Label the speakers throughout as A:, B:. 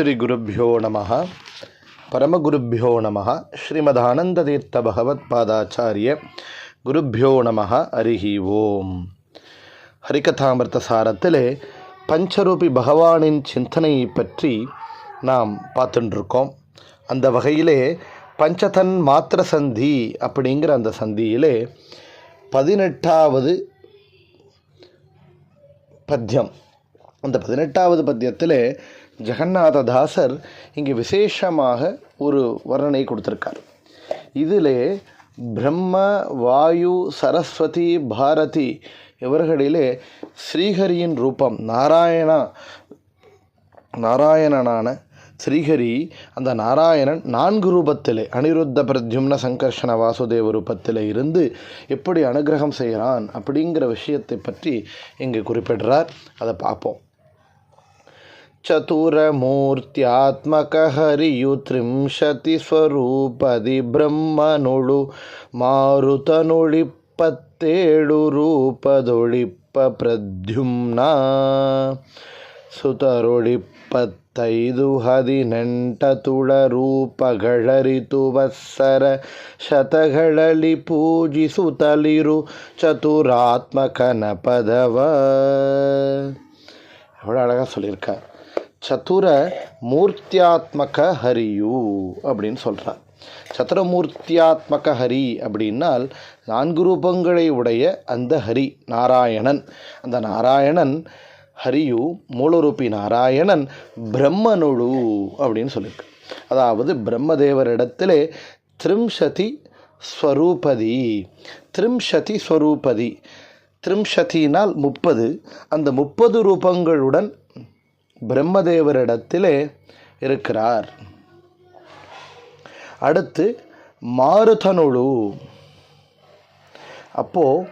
A: ஸ்ரீகுருப்போ நம பரமகுருப்போ நம ஸ்ரீமதானந்ததீர்த்த பகவத்பாதாச்சாரிய குருப்போ நம அரிஹி ஓம் ஹரிகதாமிர்த சாரத்திலே பஞ்சரூபி பகவானின் சிந்தனையை பற்றி நாம் பார்த்துட்டுருக்கோம் அந்த வகையிலே பஞ்சதன் மாத்திர சந்தி அப்படிங்கிற அந்த சந்தியிலே பதினெட்டாவது பத்தியம் அந்த பதினெட்டாவது பத்தியத்தில் ஜெகநாததாசர் இங்கே விசேஷமாக ஒரு வர்ணனை கொடுத்துருக்கார். இதிலே பிரம்ம வாயு சரஸ்வதி பாரதி இவர்களிலே ஸ்ரீஹரியின் ரூபம் நாராயணா நாராயணனான ஸ்ரீஹரி அந்த நாராயணன் நான்கு ரூபத்திலே அனிருத்த பிரத்யும்ன சங்கர்ஷண வாசுதேவ ரூபத்தில் இருந்து எப்படி அனுகிரகம் செய்கிறான் அப்படிங்கிற விஷயத்தை பற்றி இங்கே குறிப்பிடுறார். அதை பார்ப்போம். ಚತುರಮೂರ್ತ್ಯಾತ್ಮಕಹರಿಯು ತ್ರಿಂಶತಿ ಸ್ವರೂಪದಿ ಬ್ರಹ್ಮನುಳು ಮಾರುತನುಳಿಪ್ಪತ್ತೇಳು ರೂಪದೊಳಿಪ್ಪ ಪ್ರದ್ಯುಮ್ನ ಸುತರೊಳಿಪ್ಪತ್ತೈದು ಹದಿನೆಂಟ ತುಳ ರೂಪಗಳರಿತು ವತ್ಸರ ಶತಗಳಲ್ಲಿ ಪೂಜಿಸುತ್ತಲಿರು ಚತುರಾತ್ಮಕನ ಪದವ எவ்வளோ அழகாக சொல்லியிருக்கார் சதுர மூர்த்தியாத்மக ஹரியு அப்படின்னு சொல்கிறார் சதுரமூர்த்தியாத்மக ஹரி அப்படின்னால் நான்கு ரூபங்களை உடைய அந்த ஹரி நாராயணன். அந்த நாராயணன் ஹரியு மூலரூபி நாராயணன் பிரம்மனுழு அப்படின்னு சொல்லியிருக்கு. அதாவது பிரம்மதேவரிடத்திலே திரிம்சதி ஸ்வரூபதி. திரிம்சதி ஸ்வரூபதி. திரிம்சதினால் முப்பது. அந்த முப்பது ரூபங்களுடன் பிரம்மதேவரிடத்திலே இருக்கிறார். அடுத்து மாருதனுழு அப்போது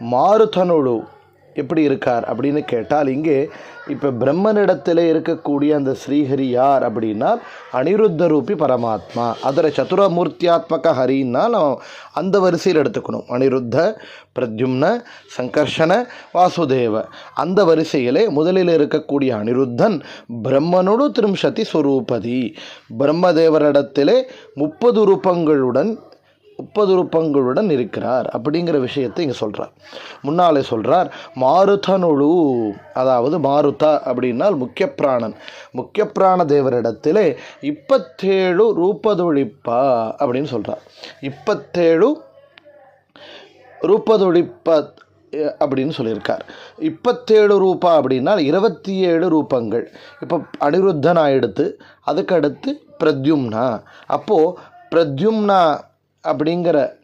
A: மாருதனுழு எப்படி இருக்கார் அப்படின்னு கேட்டால் இங்கே இப்போ பிரம்மனிடத்தில் இருக்கக்கூடிய அந்த ஸ்ரீஹரி யார் அப்படின்னா அனிருத்த ரூபி பரமாத்மா. அதில் சதுரமூர்த்தியாத்மக ஹரின்னா நம்ம அந்த வரிசையில் எடுத்துக்கணும். அனிருத்த பிரத்யும்ன சங்கர்ஷன வாசுதேவ. அந்த வரிசையிலே முதலில் இருக்கக்கூடிய அனிருத்தன் பிரம்மனோடு திரும்ஷதி ஸ்வரூபதி பிரம்மதேவரிடத்திலே முப்பது ரூபங்களுடன் முப்பது ரூபங்களுடன் இருக்கிறார் அப்படிங்கிற விஷயத்தை இங்கே சொல்கிறார் முன்னாலே சொல்கிறார் மாருதனுழு அதாவது மாருதா அப்படின்னால் முக்கிய பிராணன் முக்கிய பிராண தேவரிடத்திலே இப்பத்தேழு ரூபதொழிப்பா அப்படின்னு சொல்கிறார் இப்பத்தேழு ரூபதொழிப்ப அப்படின்னு சொல்லியிருக்கார். இப்பத்தேழு ரூபா அப்படின்னா இருபத்தி ஏழு ரூபங்கள். இப்போ அனிருத்தனா எடுத்து அதுக்கடுத்து பிரத்யும்னா. அப்போது பிரத்யும்னா அப்படிங்கிற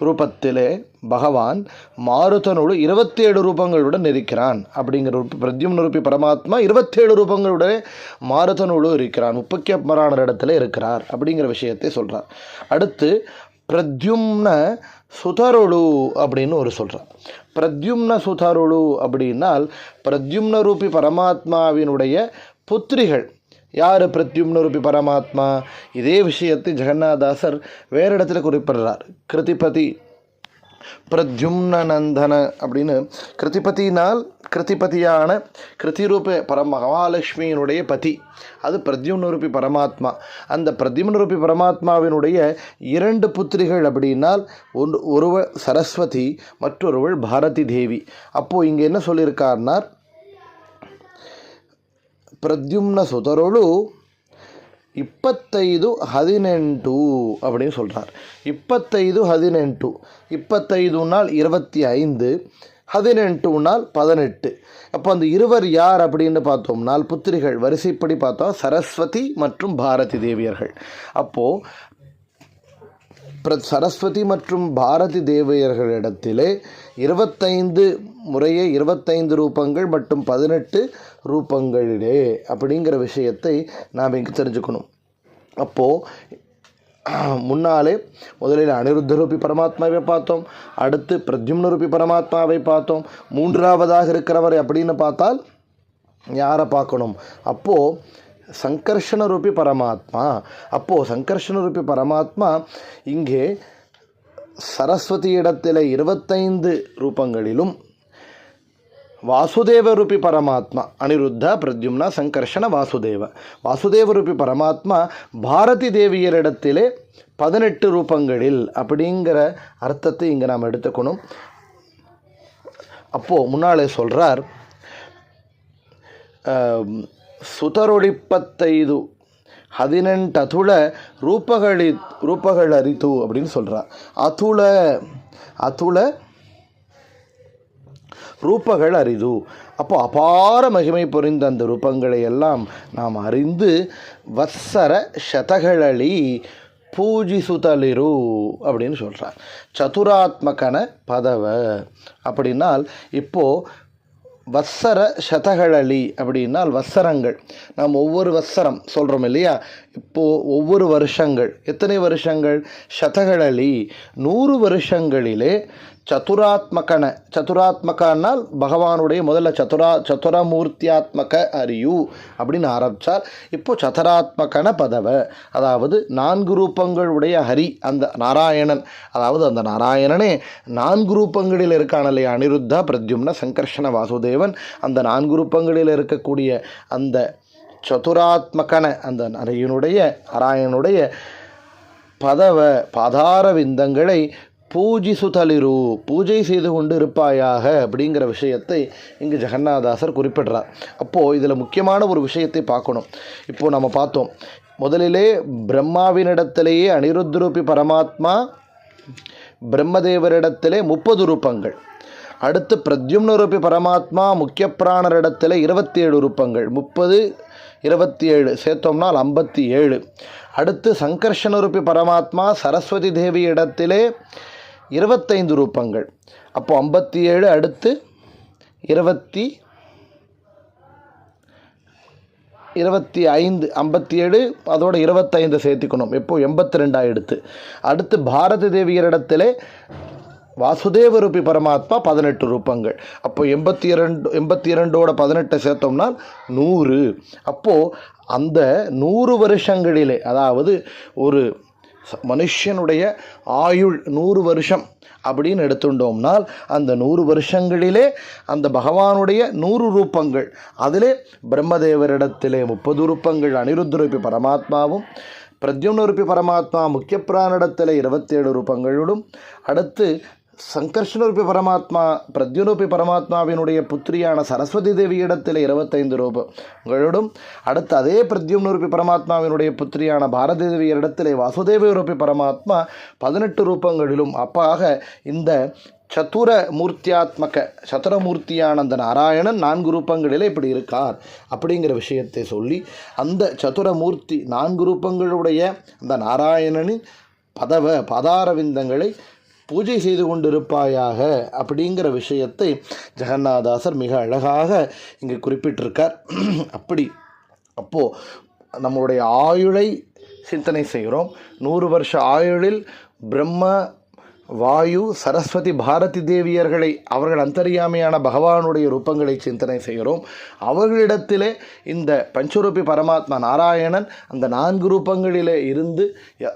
A: ரூபத்திலே பகவான் மாருதனோடு இருபத்தேழு ரூபங்களுடன் இருக்கிறான் அப்படிங்கிற ரூப பிரத்யும்ன ரூபி பரமாத்மா இருபத்தேழு ரூபங்களுடனே மாருதனோடு இருக்கிறான். முப்பக்கிய இடத்துல இருக்கிறார் அப்படிங்கிற விஷயத்தை சொல்கிறார் அடுத்து பிரத்யும்ன சுதருளு அப்படின்னு ஒரு சொல்கிறார் பிரத்யும்ன சுதருளு அப்படின்னால் பிரத்யும்ன ரூபி பரமாத்மாவினுடைய புத்திரிகள் யார் பிரத்யும்ன ரூபி பரமாத்மா? இதே விஷயத்தை ஜெகநாதாசர் வேறு இடத்துல குறிப்பிடுறார் கிருதிபதி பிரத்யும்னநந்தன அப்படின்னு கிருதிபதினால் கிருதிபதியான கிருதிரூப பர மகாலட்சுமியினுடைய பதி. அது பிரத்யும்னரூபி பரமாத்மா. அந்த பிரத்யும்னரூபி பரமாத்மாவினுடைய இரண்டு புத்திரிகள் அப்படின்னால் ஒன்று ஒருவள் சரஸ்வதி மற்றொருவள் பாரதி தேவி. அப்போது இங்கே என்ன சொல்லியிருக்கார்னார்? ಪ್ರದ್ಯುಮ್ನ ಸುತರುಳು ಇಪ್ಪತ್ತೈದು ಹದಿನೆಂಟು அப்படின்னு சொல்கிறார் ಇಪ್ಪತ್ತೈದು ಹದಿನೆಂಟು ಇಪ್ಪತ್ತೈದು நாள் இருபத்தி ஐந்து ಹದಿನೆಂಟು நாள் பதினெட்டு அப்போ அந்த இருவர் யார் அப்படின்னு பார்த்தோம்னால் புத்திரிகள் வரிசைப்படி பார்த்தோம் சரஸ்வதி மற்றும் பாரதி தேவியர்கள் அப்போது பிர சரஸ்வதி மற்றும் பாரதி தேவியர்களிடத்திலே இருபத்தைந்து முறையே இருபத்தைந்து ரூபங்கள் மற்றும் பதினெட்டு ரூபங்களிலே அப்படிங்கிற விஷயத்தை நாம் இங்கே தெரிஞ்சுக்கணும். அப்போது முன்னாலே முதலில் அனிருத்த ரூபி பரமாத்மாவை பார்த்தோம் அடுத்து பிரத்யும்ன ரூபி பரமாத்மாவை பார்த்தோம் மூன்றாவதாக இருக்கிறவர் அப்படின்னு பார்த்தால் யாரை பார்க்கணும்? அப்போது சங்கர்ஷண ரூபி பரமாத்மா அப்போது சங்கர்ஷண ரூபி பரமாத்மா இங்கே சரஸ்வதி இடத்தில் இருபத்தைந்து ரூபங்களிலும் ವಾಸುದೇವರೂಪಿ ಪರಮಾತ್ಮ ಅನಿರುದ್ಧ ಪ್ರದ್ಯುಮ್ನ ಸಂಕರ್ಷಣ ವಾಸುದೇವ வாசுதேவரூபி பரமாத்மா பாரதி தேவியரிடத்திலே பதினெட்டு ரூபங்களில் அப்படிங்கிற அர்த்தத்தை இங்கே நாம் எடுத்துக்கணும் அப்போது முன்னாலே சொல்கிறார் ಸುತರೊಳಿಪ್ಪತ್ತೈದು ಹದಿನೆಂಟು ಅತುಳ ರೂಪಗಳಿ ರೂಪಗಳರಿತು அப்படின்னு சொல்கிறார் அத்துள அத்துள ரூபங்கள் அரிது அப்போ அபார மகிமை புரிந்த அந்த ரூபங்களை எல்லாம் நாம் அறிந்து வத்சர ಶತಗಳಳಿ பூஜிசுதலிரு அப்படின்னு சொல்கிறார் சதுராத்மகன பதவ அப்படின்னால் இப்போது வத்சர சதகளி அப்படின்னால் வத்சரங்கள். நாம் ஒவ்வொரு வத்சரம் சொல்கிறோம் இல்லையா? இப்போது ஒவ்வொரு வருஷங்கள் எத்தனை வருஷங்கள்? சதகளி நூறு வருஷங்களிலே சதுராத்மகன சதுராத்மகனால் பகவானுடைய முதல்ல சதுரா சதுரமூர்த்தியாத்மக அறியு அப்படின்னு ஆரம்பித்தார் இப்போ சதுராத்மகன பதவ அதாவது நான்கு ரூபங்களுடைய ஹரி அந்த நாராயணன் அதாவது அந்த நாராயணனே நான்கு ரூபங்களில் இருக்கான் இல்லையா அனிருத்தா பிரத்யும்ன சங்கர்ஷண வாசுதேவன் அந்த நான்கு ரூபங்களில் இருக்கக்கூடிய அந்த சதுராத்மகன அந்த நரையினுடைய நாராயணனுடைய பதவ பாதார விந்தங்களை பூஜிசுதலிரு பூஜை செய்து கொண்டு இருப்பாயாக அப்படிங்கிற விஷயத்தை இங்கு ஜெகநாதாசர் குறிப்பிடுறார். அப்போது இதில் முக்கியமான ஒரு விஷயத்தை பார்க்கணும். இப்போது நம்ம பார்த்தோம். முதலிலே பிரம்மாவினிடத்திலேயே அனிருத்ரூபி பரமாத்மா பிரம்மதேவரிடத்திலே முப்பது ரூபங்கள். அடுத்து பிரத்யும்னரூபி பரமாத்மா முக்கிய பிராணரிடத்தில் இருபத்தி ஏழு ரூபங்கள் முப்பது இருபத்தி ஏழு சேர்த்தோம்னால் ஐம்பத்தி ஏழு அடுத்து சங்கர்ஷனரூபி பரமாத்மா சரஸ்வதி தேவி இடத்திலே இருபத்தைந்து ரூபங்கள். அப்போ ஐம்பத்தி ஏழு அடுத்து இருபத்தி இருபத்தி ஐந்து ஐம்பத்தி ஏழு அதோட இருபத்தைந்து சேர்த்திக்கணும். இப்போது எண்பத்தி ரெண்டாக எடுத்து அடுத்து பாரதி தேவியரிடத்திலே வாசுதேவரூபி பரமாத்மா பதினெட்டு ரூபங்கள். அப்போ எண்பத்தி இரண்டு எண்பத்தி இரண்டோட பதினெட்டை சேர்த்தோம்னால் நூறு. அப்போது அந்த நூறு வருஷங்களிலே அதாவது ஒரு மனுஷனுடைய ஆயுள் நூறு வருஷம் அப்படின்னு எடுத்துட்டோம்னால் அந்த நூறு வருஷங்களிலே அந்த பகவானுடைய நூறு ரூபங்கள் அதிலே பிரம்மதேவரிடத்திலே முப்பது ரூபங்கள் அனிருத்தரூபி பரமாத்மாவும் பிரத்யும்னரூபி பரமாத்மா முக்கிய பிராணிடத்தில் இருபத்தேழு ரூபங்களோடும் அடுத்து சங்கர்ஷனரூபி பரமாத்மா பிரத்யுனூபி பரமாத்மாவினுடைய புத்திரியான சரஸ்வதி தேவியிடத்தில் இருபத்தைந்து ரூபங்களோடும் அடுத்து அதே பிரத்யும்னரூபி பரமாத்மாவினுடைய புத்திரியான பாரதி வாசுதேவ வாசுதேவரூபி பரமாத்மா பதினெட்டு ரூபங்களிலும் அப்பாக இந்த சதுர மூர்த்தியாத்மக சதுரமூர்த்தியான அந்த நாராயணன் நான்கு ரூபங்களிலே இப்படி இருக்கார் அப்படிங்கிற விஷயத்தை சொல்லி அந்த சதுரமூர்த்தி நான்கு ரூபங்களுடைய அந்த நாராயணனின் பதவ பதாரவிந்தங்களை பூஜை செய்து கொண்டிருப்பாயாக அப்படிங்கிற விஷயத்தை ஜெகநாதாசர் மிக அழகாக இங்கே குறிப்பிட்டிருக்கார். அப்படி அப்போது நம்முடைய ஆயுளை சிந்தனை செய்கிறோம். நூறு வருஷ ஆயுளில் பிரம்ம வாயு சரஸ்வதி பாரதி தேவியர்களை அவர்கள் அந்தரியாமையான பகவானுடைய ரூபங்களை சிந்தனை செய்கிறோம். அவர்களிடத்திலே இந்த பஞ்சரூபி பரமாத்மா நாராயணன் அந்த நான்கு ரூபங்களிலே இருந்து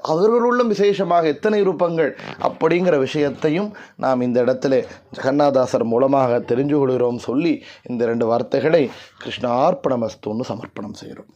A: அவர்களுள்ளும் விசேஷமாக எத்தனை ரூபங்கள் அப்படிங்கிற விஷயத்தையும் நாம் இந்த இடத்துல ஜெகநாதாசர் மூலமாக தெரிஞ்சு கொள்கிறோம் சொல்லி இந்த ரெண்டு வார்த்தைகளை கிருஷ்ணார்ப்பணமஸ்துன்னு சமர்ப்பணம் செய்கிறோம்.